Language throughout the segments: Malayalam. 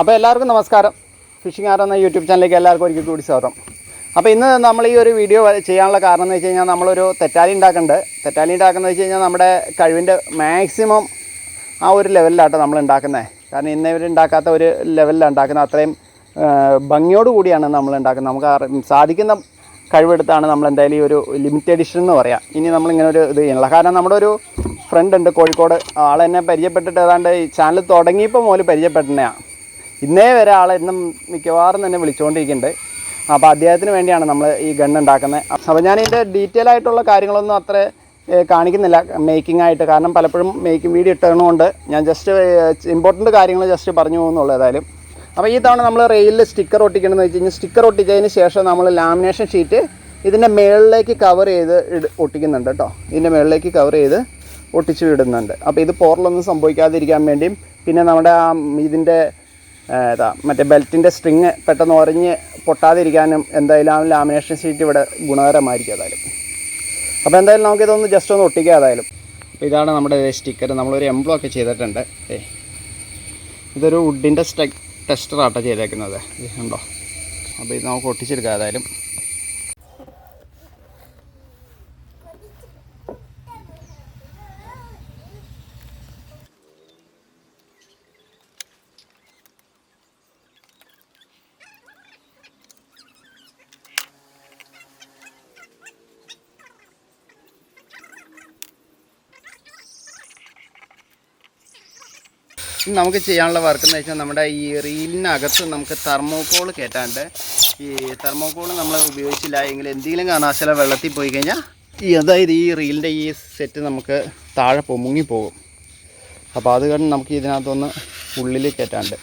അപ്പോൾ എല്ലാവർക്കും നമസ്കാരം. ഫിഷിംഗ് ആർ എന്ന യൂട്യൂബ് ചാനലിലേക്ക് എല്ലാവർക്കും ഒരിക്കൽ കൂടി സ്വാഗതം. അപ്പോൾ ഇന്ന് നമ്മൾ ഈ ഒരു വീഡിയോ ചെയ്യാനുള്ള കാരണം എന്ന് വെച്ച് കഴിഞ്ഞാൽ നമ്മളൊരു തെറ്റാലി ഉണ്ടാക്കുന്നുണ്ട്. തെറ്റാലി ഉണ്ടാക്കുന്നത് വെച്ച് കഴിഞ്ഞാൽ നമ്മുടെ കഴിവിന്റെ മാക്സിമം ആ ഒരു ലെവലിലാട്ടോ നമ്മൾ ഉണ്ടാക്കുന്നത് കാരണം ഇന്ന് ഇവരുണ്ടാക്കാത്ത ഒരു ലെവലിലാണ് ഉണ്ടാക്കുന്നത്. അത്രയും ഭംഗിയോട് കൂടിയാണ് നമ്മൾ ഉണ്ടാക്കുന്നത്. നമുക്ക് സാധിക്കുന്ന കഴിവെടുത്താണ് നമ്മൾ എന്തായാലും ഈ ഒരു ലിമിറ്റഡ് എഡിഷൻ എന്ന് പറയാം. ഇനി നമ്മളിങ്ങനെ ഒരു ഇത് ചെയ്യണില്ല കാരണം നമ്മുടെ ഒരു ഫ്രണ്ട് ഉണ്ട് കോഴിക്കോട്. ആളെന്നെ പരിചയപ്പെട്ടിട്ട് ഏതാണ്ട് ഈ ചാനൽ തുടങ്ങിയപ്പോൾ മുതൽ പരിചയപ്പെട്ടതാണ് ഇന്നേ വരെ ആളെ ഇന്നും മിക്കവാറും തന്നെ വിളിച്ചുകൊണ്ടിരിക്കുന്നുണ്ട് അപ്പോൾ അദ്ദേഹത്തിന് വേണ്ടിയാണ് നമ്മൾ ഈ ഗൺ ഉണ്ടാക്കുന്നത്. അപ്പോൾ ഞാൻ ഇതിന്റെ ഡീറ്റെയിൽ ആയിട്ടുള്ള കാര്യങ്ങളൊന്നും അത്ര കാണിക്കുന്നില്ല മേക്കിംഗ് ആയിട്ട്. കാരണം പലപ്പോഴും മേക്കിംഗ് വീഡിയോ ഇട്ടതുകൊണ്ട് ഞാൻ ജസ്റ്റ് ഇമ്പോർട്ടന്റ് കാര്യങ്ങൾ ജസ്റ്റ് പറഞ്ഞു പോകുന്നുള്ളൂ ഏതായാലും. അപ്പോൾ ഈ തവണ നമ്മൾ റെയിലിൽ സ്റ്റിക്കർ ഒട്ടിക്കണമെന്ന് വെച്ച് കഴിഞ്ഞാൽ സ്റ്റിക്കർ ഒട്ടിച്ചതിന് ശേഷം നമ്മൾ ലാമിനേഷൻ ഷീറ്റ് ഇതിന്റെ മുകളിലേക്ക് കവർ ചെയ്ത് ഒട്ടിക്കുന്നുണ്ട് കേട്ടോ ഇതിന്റെ മുകളിലേക്ക് കവർ ചെയ്ത് ഒട്ടിച്ച് വിടുന്നുണ്ട്. അപ്പോൾ ഇത് പോറലൊന്നും സംഭവിക്കാതിരിക്കാൻ വേണ്ടിയും പിന്നെ നമ്മുടെ ആ ഇതിന്റെ മറ്റേ ബെൽറ്റിന്റെ സ്ട്രിങ് പെട്ടെന്ന് ഉറഞ്ഞ് പൊട്ടാതിരിക്കാനും എന്തായാലും ലാമിനേഷൻ ഷീറ്റ് ഇവിടെ ഗുണകരമായിരിക്കും ഏതായാലും. അപ്പോൾ എന്തായാലും നമുക്കിതൊന്ന് ജസ്റ്റ് ഒന്ന് ഒട്ടിക്കാം ഏതായാലും. അപ്പോൾ ഇതാണ് നമ്മുടെ സ്റ്റിക്കർ നമ്മളൊരു എംബ്ലോ ഒക്കെ ചെയ്തിട്ടുണ്ട്. ഏ ഇതൊരു വുഡിന്റെ സ്റ്റെ ടെസ്റ്ററാട്ടോ ചെയ്തേക്കുന്നത്. ഉണ്ടോ? അപ്പോൾ ഇത് നമുക്ക് ഒട്ടിച്ചെടുക്കാം ഏതായാലും. നമുക്ക് ചെയ്യാനുള്ള വർക്ക് എന്ന് വെച്ചാൽ നമ്മുടെ ഈ റീലിനകത്ത് നമുക്ക് തെർമോക്കോൾ കയറ്റാണ്ട് ഈ തെർമോക്കോൾ നമ്മൾ ഉപയോഗിച്ചില്ല എങ്കിൽ എന്തെങ്കിലും കാരണവശാല വെള്ളത്തിൽ പോയി കഴിഞ്ഞാൽ ഈ അതായത് ഈ റീലിന്റെ ഈ സെറ്റ് നമുക്ക് താഴെ പോകും മുങ്ങിപ്പോകും. അപ്പോൾ അത് കാരണം നമുക്ക് ഇതിനകത്തൊന്ന് ഉള്ളിൽ കയറ്റാണ്ട്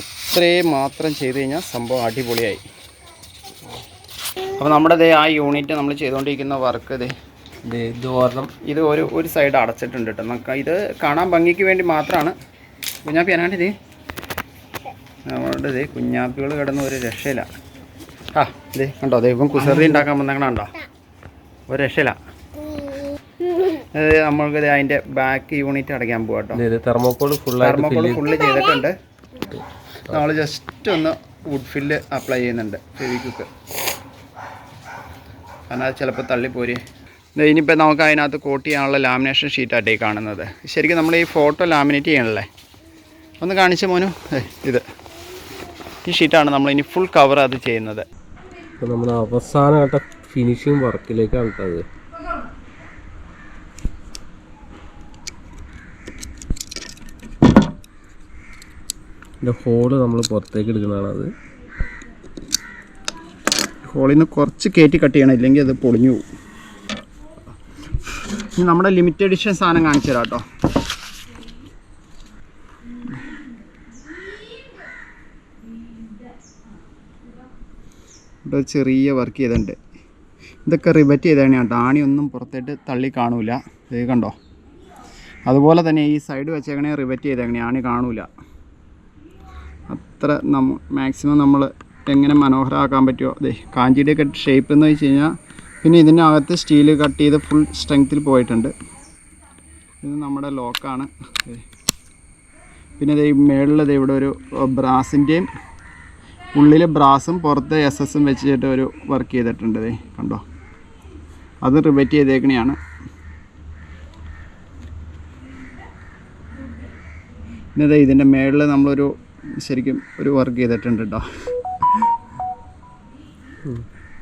അത്രേ മാത്രം ചെയ്ത് കഴിഞ്ഞാൽ സംഭവം അടിപൊളിയായി. അപ്പോൾ നമ്മുടെ ആ യൂണിറ്റ് നമ്മൾ ചെയ്തുകൊണ്ടിരിക്കുന്ന വർക്ക് ഇത് ഇത് ഒരെണ്ണം. ഇത് ഒരു ഒരു സൈഡ് അടച്ചിട്ടുണ്ട് കേട്ടോ നമുക്ക് ഇത് കാണാൻ ഭംഗിക്ക് വേണ്ടി മാത്രമാണ് കുഞ്ഞാപ്പി അനാണ്ട് ഇത്? നമ്മുടെ ഇത് കുഞ്ഞാപ്പികൾ കിടന്ന് ഒരു രക്ഷയില്ല. ആ ഇത് കണ്ടോ? ദൈവം കുസൃതി ഉണ്ടാക്കാൻ വന്നേക്കണോ ഒരു രക്ഷയില്ല. ഇത് നമ്മൾക്ക് ഇത് അതിന്റെ ബാക്ക് യൂണിറ്റ് അടയ്ക്കാൻ പോകാം കേട്ടോ ഇത് തെർമോക്കോൾ ഫുൾ തെർമോക്കോൾ ഫുള്ള് ചെയ്തിട്ടുണ്ട്. നമ്മൾ ജസ്റ്റ് ഒന്ന് വുഡ് ഫില്ല് അപ്ലൈ ചെയ്യുന്നുണ്ട്. ഫെവിക്കുക്ക് കാരണം അത് ചിലപ്പോൾ തള്ളിപ്പോരേ. ഇനിയിപ്പോൾ നമുക്ക് അതിനകത്ത് കോട്ട് ചെയ്യാനുള്ള ലാമിനേഷൻ ഷീറ്റായിട്ടേ കാണുന്നത്. ശരിക്കും നമ്മൾ ഈ ഫോട്ടോ ലാമിനേറ്റ് ചെയ്യണല്ലേ? ഒന്ന് കാണിച്ച മോനു. ഇത്. ഈ ഷീറ്റാണ് നമ്മൾ ഇനി ഫുൾ കവർ അത് ചെയ്യുന്നത്. അപ്പോൾ നമ്മൾ അവസാനമായിട്ട് ഫിനിഷിങ് വർക്കിലേക്കാണ് കേട്ടത് ഇതിന്റെ ഹോൾ നമ്മൾ പുറത്തേക്ക് എടുക്കുന്നതാണ് അത്. ഹോളിൽ നിന്ന് കുറച്ച് കയറ്റി കട്ട് ചെയ്യണം ഇല്ലെങ്കിൽ അത് പൊളിഞ്ഞു പോകും. ഇനി നമ്മുടെ ലിമിറ്റഡ് എഡിഷൻ സാധനം കാണിച്ചു തരാം കേട്ടോ. ഇവിടെ ചെറിയ വർക്ക് ചെയ്തിട്ടുണ്ട്. ഇതൊക്കെ റിബറ്റ് ചെയ്തതാണ് കേട്ടോ. ആണിയൊന്നും പുറത്തേട്ട് തള്ളി കാണൂല. ഇത് കണ്ടോ? അതുപോലെ തന്നെ ഈ സൈഡ് വെച്ചേക്കണേ റിബറ്റ് ചെയ്തേക്കണേ ആണി കാണൂല. അത്ര നമ്മ മാക്സിമം നമ്മൾ എങ്ങനെ മനോഹരമാക്കാൻ പറ്റുമോ അതെ കാഞ്ചിയുടെയൊക്കെ ഷേപ്പ് എന്ന് വെച്ച് കഴിഞ്ഞാൽ പിന്നെ ഇതിനകത്ത് സ്റ്റീൽ കട്ട് ചെയ്ത് ഫുൾ സ്ട്രെങ്ത്തിൽ പോയിട്ടുണ്ട്. ഇത് നമ്മുടെ ലോക്കാണ്. പിന്നെ ദേ മേളിലത് ഇവിടെ ഒരു ബ്രാസിന്റെയും ഉള്ളിൽ ബ്രാസും പുറത്ത് എസ് എസും വെച്ചിട്ട് ഒരു വർക്ക് ചെയ്തിട്ടുണ്ട് കണ്ടോ? അത് റിബറ്റ് ചെയ്തേക്കണെയാണ്. ദേ ഇതിന്റെ മേളിൽ നമ്മളൊരു ശരിക്കും ഒരു വർക്ക് ചെയ്തിട്ടുണ്ട് കേട്ടോ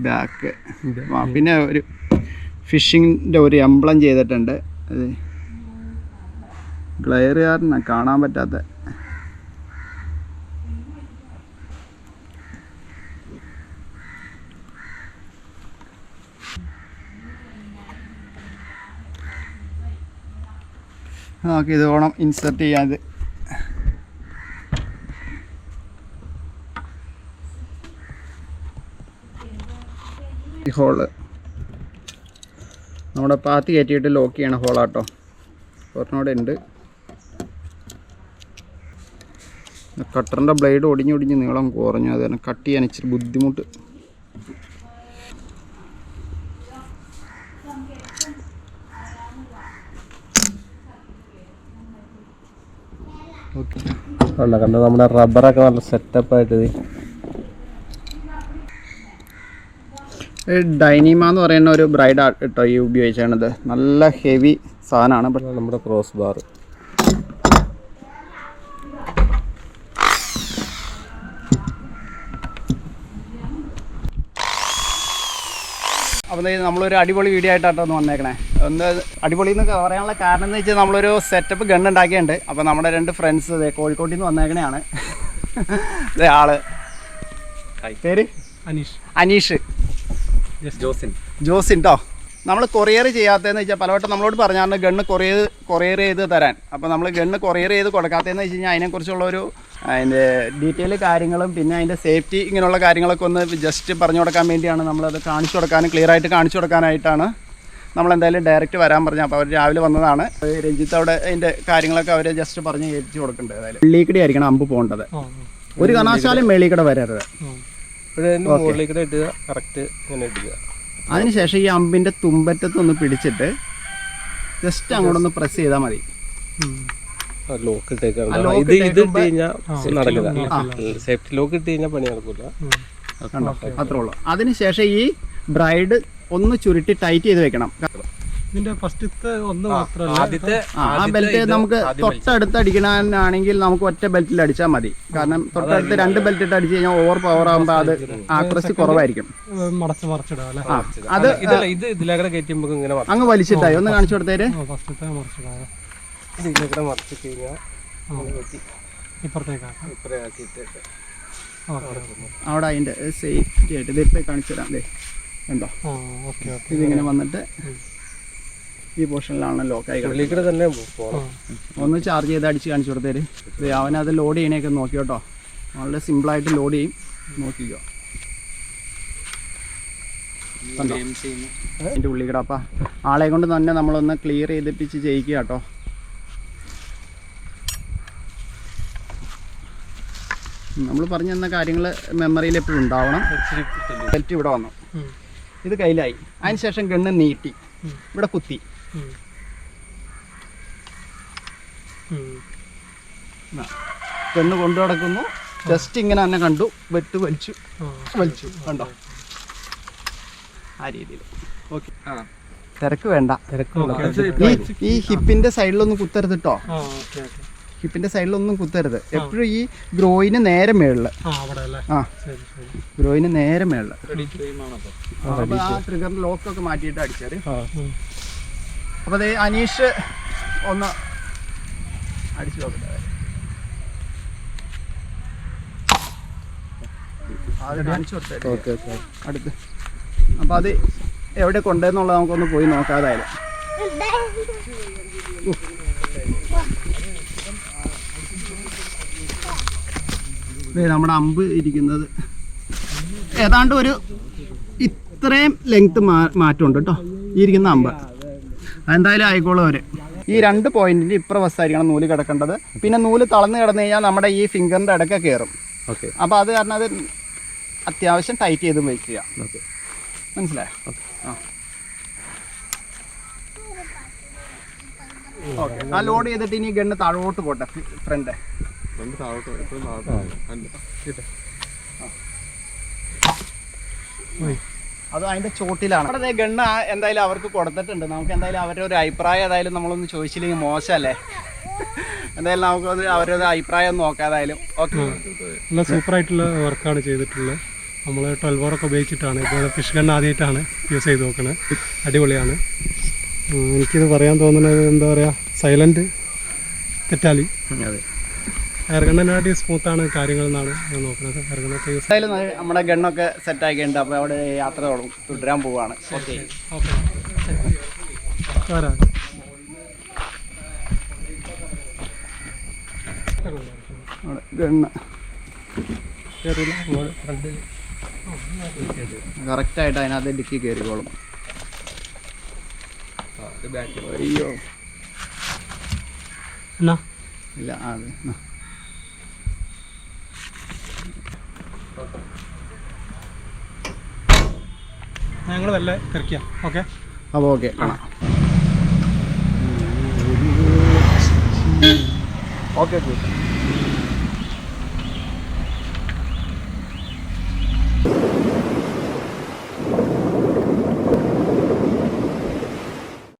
ബാക്ക് ആ, പിന്നെ ഒരു ഫിഷിങ്ങിന്റെ ഒരു എംബ്ലം ചെയ്തിട്ടുണ്ട്. അത് ഗ്ലെയർ കാരണം കാണാൻ പറ്റാത്ത. നമുക്ക് ഇത് വേണം ഇൻസെർട്ട് ചെയ്യാൻ ഈ ഹോൾ. നമ്മുടെ പാത്തി കയറ്റിയിട്ട് ലോക്ക് ചെയ്യണ ഹോളാട്ടോ. ഒരെണ്ണോടെ ഉണ്ട് കട്ടറിന്റെ ബ്ലേഡ് ഒടിഞ്ഞ് ഒടിഞ്ഞ് നീളം കുറഞ്ഞു. അത് കാരണം കട്ട് ചെയ്യാൻ ഇച്ചിരി ബുദ്ധിമുട്ട്. കണ്ടോ? നമ്മുടെ റബ്ബറൊക്കെ നല്ല സെറ്റപ്പ് ആയിട്ട് ഇത് ഡൈനിമ എന്ന് പറയുന്ന ഒരു ബ്രൈഡ് കേട്ടോ ഈ ഉപയോഗിച്ചാണത് നല്ല ഹെവി സാധനമാണ്. നമ്മുടെ ക്രോസ് ബാർ. അപ്പോൾ നമ്മളൊരു അടിപൊളി വീഡിയോ ആയിട്ടാണ് ഒന്ന് വന്നേക്കണേ. ഒന്ന് അടിപൊളി എന്ന് പറയാനുള്ള കാരണം എന്ന് വെച്ചാൽ നമ്മളൊരു സെറ്റപ്പ് ഗൺ ഉണ്ടാക്കിയിട്ടുണ്ട്. അപ്പോൾ നമ്മുടെ രണ്ട് ഫ്രണ്ട്സ് ഇതേ കോഴിക്കോട്ടിൽ നിന്ന് വന്നേക്കണെയാണ്. ആൾ. പേര്? അനീഷ്. അനീഷ്. ജോസിൻ. ജോസിൻ കേട്ടോ നമ്മൾ കൊറിയർ ചെയ്യാത്തതെന്ന് വെച്ചാൽ പലവട്ടം നമ്മളോട് പറഞ്ഞാണ് ഗണ്ണ് കൊറിയർ കൊറിയർ ചെയ്ത് തരാൻ. അപ്പോൾ നമ്മൾ ഗണ്ണ് കൊറിയർ ചെയ്ത് കൊടുക്കാത്തതെന്ന് വെച്ച് കഴിഞ്ഞാൽ അതിനെക്കുറിച്ചുള്ള ഒരു അതിന്റെ ഡീറ്റെയിൽ കാര്യങ്ങളും പിന്നെ അതിന്റെ സേഫ്റ്റി ഇങ്ങനെയുള്ള കാര്യങ്ങളൊക്കെ ഒന്ന് ജസ്റ്റ് പറഞ്ഞു കൊടുക്കാൻ വേണ്ടിയാണ് നമ്മളത് കാണിച്ചു കൊടുക്കാനും ക്ലിയർ ആയിട്ട് കാണിച്ചു കൊടുക്കാനായിട്ടാണ് നമ്മളെന്തായാലും ഡയറക്റ്റ് വരാൻ പറഞ്ഞു അപ്പോൾ അവർ രാവിലെ വന്നതാണ്. രഞ്ജിത്ത് അവിടെ അതിന്റെ കാര്യങ്ങളൊക്കെ അവർ ജസ്റ്റ് പറഞ്ഞ് ഏൽപ്പിച്ചു കൊടുക്കേണ്ടത് ഏതായാലും. വെള്ളിക്കടി ആയിരിക്കണം അമ്പ് പോകേണ്ടത്. ഒരു കാരണവശാലും മേളിക്കട വരരുത്. മുകളിലേക്ക് ഇടുക. കറക്റ്റ് ഇങ്ങനെ ഇടുക. അതിനുശേഷം ഈ അമ്പിന്റെ തുമ്പറ്റത്തൊന്ന് പിടിച്ചിട്ട് ജസ്റ്റ് അങ്ങോട്ടൊന്ന് പ്രസ് ചെയ്താൽ മതി. ലോക്ക് ഇട്ടേക്കാണ് ഇത് ഇത് ഇട്ട് കഴിഞ്ഞാൽ നടക്കില്ല. സേഫ്റ്റി ലോക്ക് ഇട്ട് കഴിഞ്ഞാൽ പണി നടക്കില്ല അത്രേ ഉള്ളൂ. അതിനുശേഷം ഈ ബ്രൈഡ് ഒന്ന് ചുരുട്ടി ടൈറ്റ് ചെയ്ത് വെക്കണം. ഇതിന്റെ ഫസ്റ്റത്തെ ഒന്ന് ആദ്യത്തെ ആ ബെൽറ്റ് നമുക്ക് തൊട്ടടുത്ത് അടിക്കണമെന്നാണെങ്കിൽ നമുക്ക് ഒറ്റ ബെൽറ്റിൽ അടിച്ചാൽ മതി. കാരണം തൊട്ടടുത്ത് രണ്ട് ബെൽറ്റ് ഇട്ട് അടിച്ചു കഴിഞ്ഞാൽ ഓവർ പവർ ആകുമ്പോൾ അത് ആക്രസി കുറവായിരിക്കും. മടച്ച് അത് ഇതല്ല ഇത് ഇതിലേക്കൂടെ കയറ്റുമ്പോൾ ഇങ്ങനെ അങ്ങ് വലിച്ചിട്ടായി. ഒന്ന് കാണിച്ചു കൊടുത്തേര്. ഫസ്റ്റത്തെ ഇതിലേക്കൂടെ മറിച്ച് കഴിഞ്ഞാൽ ഇപ്പുറത്തേക്കാക്കാം അവിടെ അതിന്റെ സേഫ്റ്റി ആയിട്ട് ഇതിപ്പോൾ കാണിച്ചു തരാം. അല്ലേ ഉണ്ടോ ആ ഓക്കെ ഓക്കെ. ഇതിങ്ങനെ വന്നിട്ട് ഈ പോർഷനിലാണ് ലോക്കായി കിടക്കുന്നത്. തന്നെ ഒന്ന് ചാർജ് ചെയ്ത് അടിച്ച് കാണിച്ചു കൊടുത്തേര്. അവനത് ലോഡ് ചെയ്യണേക്കെ നോക്കി കേട്ടോ. വളരെ സിമ്പിളായിട്ട് ലോഡ് ചെയ്യും. നോക്കിക്കോ? അതിന്റെ ഉള്ളിൽ കിടപ്പാ ആളെ കൊണ്ട് തന്നെ നമ്മളൊന്ന് ക്ലിയർ ചെയ്തിപ്പിച്ച് ചെയ്യിക്കുക കേട്ടോ. നമ്മൾ പറഞ്ഞു തന്ന കാര്യങ്ങൾ മെമ്മറിയിൽ എപ്പോഴും ഉണ്ടാവണം. ബെൽറ്റ് ഇവിടെ വന്നു. ഇത് കയ്യിലായി. അതിനുശേഷം ഗണ്ണ് നീട്ടി. ഇവിടെ കുത്തി. ഗണ്ണ് കൊണ്ടു നടക്കുന്നു ജസ്റ്റ് ഇങ്ങനെ തന്നെ കണ്ടു വെട്ട് വലിച്ചു. വലിച്ചു കണ്ടോ? ആ രീതിയിൽ. ഓക്കെ തിരക്ക് വേണ്ട. ഈ ഈ ഹിപ്പിന്റെ സൈഡിലൊന്നും കുത്തരുത് കേട്ടോ ആ ഓക്കെ ഓക്കെ ഹിപ്പിന്റെ സൈഡിലൊന്നും കുത്തരുത്. എപ്പോഴും ഈ ഗ്രോയിന് നേരെ മേളിൽ. ആ അവിടെ അല്ലേ? ആ. ശരി ശരി. ഗ്രോയിന് നേരെ മേളിൽ. ആ, ആ ട്രിഗറിന്റെ ലോക്കൊക്കെ മാറ്റിയിട്ട് അടിച്ചാൽ ആ. ഉം. അപ്പൊ ദേ അനീഷ് ഒന്ന് അടിച്ചു നോക്കട്ടെ. അത് ഓക്കെ. ഓക്കെ അടുത്ത്. അപ്പൊ അത് എവിടെ കൊണ്ടുവന്നുള്ളത് നമുക്കൊന്ന് പോയി നോക്കാതായാലും നമ്മുടെ അമ്പ് ഇരിക്കുന്നത്. ഏതാണ്ട് ഒരു ഇത്രയും ലെങ്ത് മാറ്റമുണ്ട് കേട്ടോ. ഈ ഇരിക്കുന്ന അമ്പ്. അതെന്തായാലും ആയിക്കോളും അവർ. ഈ രണ്ട് പോയിന്റിന്റെ ഇപ്പുറവശമായിരിക്കണം നൂൽ കിടക്കേണ്ടത്. പിന്നെ നൂൽ തളർന്ന് കിടന്നു കഴിഞ്ഞാൽ നമ്മുടെ ഈ ഫിംഗറിന്റെ ഇടയ്ക്ക് കയറും. ഓക്കെ. അപ്പോൾ അത് കാരണം അത് അത്യാവശ്യം ടൈറ്റ് ചെയ്ത് വയ്ക്കുക ഓക്കെ. മനസ്സിലായോ? ആ. ഓക്കെ. ആ ലോഡ് ചെയ്തിട്ട് ഇനി ഗണ്ണ് താഴോട്ട് പോട്ടെ ഫ്രണ്ട്. അത് അതിന്റെ ചോട്ടിലാണ്. അവിടെ ദേ ഗണ്ണ് എന്തായാലും അവർക്ക് കൊടുത്തിട്ടുണ്ട്. നമുക്ക് എന്തായാലും അവരുടെ ഒരു അഭിപ്രായം ഏതായാലും നമ്മളൊന്ന് ചോദിച്ചില്ലെങ്കിൽ മോശമല്ലേ? എന്തായാലും നമുക്ക് അവരുടെ അഭിപ്രായം നോക്കാതായാലും ഓക്കെ. നല്ല സൂപ്പറായിട്ടുള്ള വർക്കാണ് ചെയ്തിട്ടുള്ളത്. നമ്മൾ ട്വൽവ് ഒക്കെ ഉപയോഗിച്ചിട്ടാണ് ഇപ്പോൾ ഫിഷ് ഗൺ ആദ്യമായിട്ടാണ് യൂസ് ചെയ്ത് നോക്കുന്നത് അടിപൊളിയാണ്. എനിക്കിത് പറയാൻ തോന്നുന്നത് എന്താ പറയുക സൈലന്റ് തെറ്റാലി അതെ. എയർ സ്മൂത്ത് സ്മൂത്താണ് കാര്യങ്ങൾ എന്നാണ് ഞാൻ നോക്കുന്നത്. ഗണ്ണൊക്കെ യൂസ് എന്തായാലും നമ്മുടെ ഗണ്ണൊക്കെ സെറ്റ് ആക്കിയിട്ടുണ്ട്. അപ്പോൾ അവിടെ യാത്ര തുടങ്ങും. തുടരാൻ പോവുകയാണ് ഓക്കെ. ഓക്കെ. വരാം ഗണ്ണ്. കറക്റ്റായിട്ട് അതിനകത്ത് ഡിക്കി കയറിക്കോളും അയ്യോ. എന്നാ? ഇല്ല ആ, അതെ ഞങ്ങൾ നല്ല തിരക്കിയാ. ഓക്കെ? അപ്പോൾ ഓക്കെ കാണാം. Okay okay.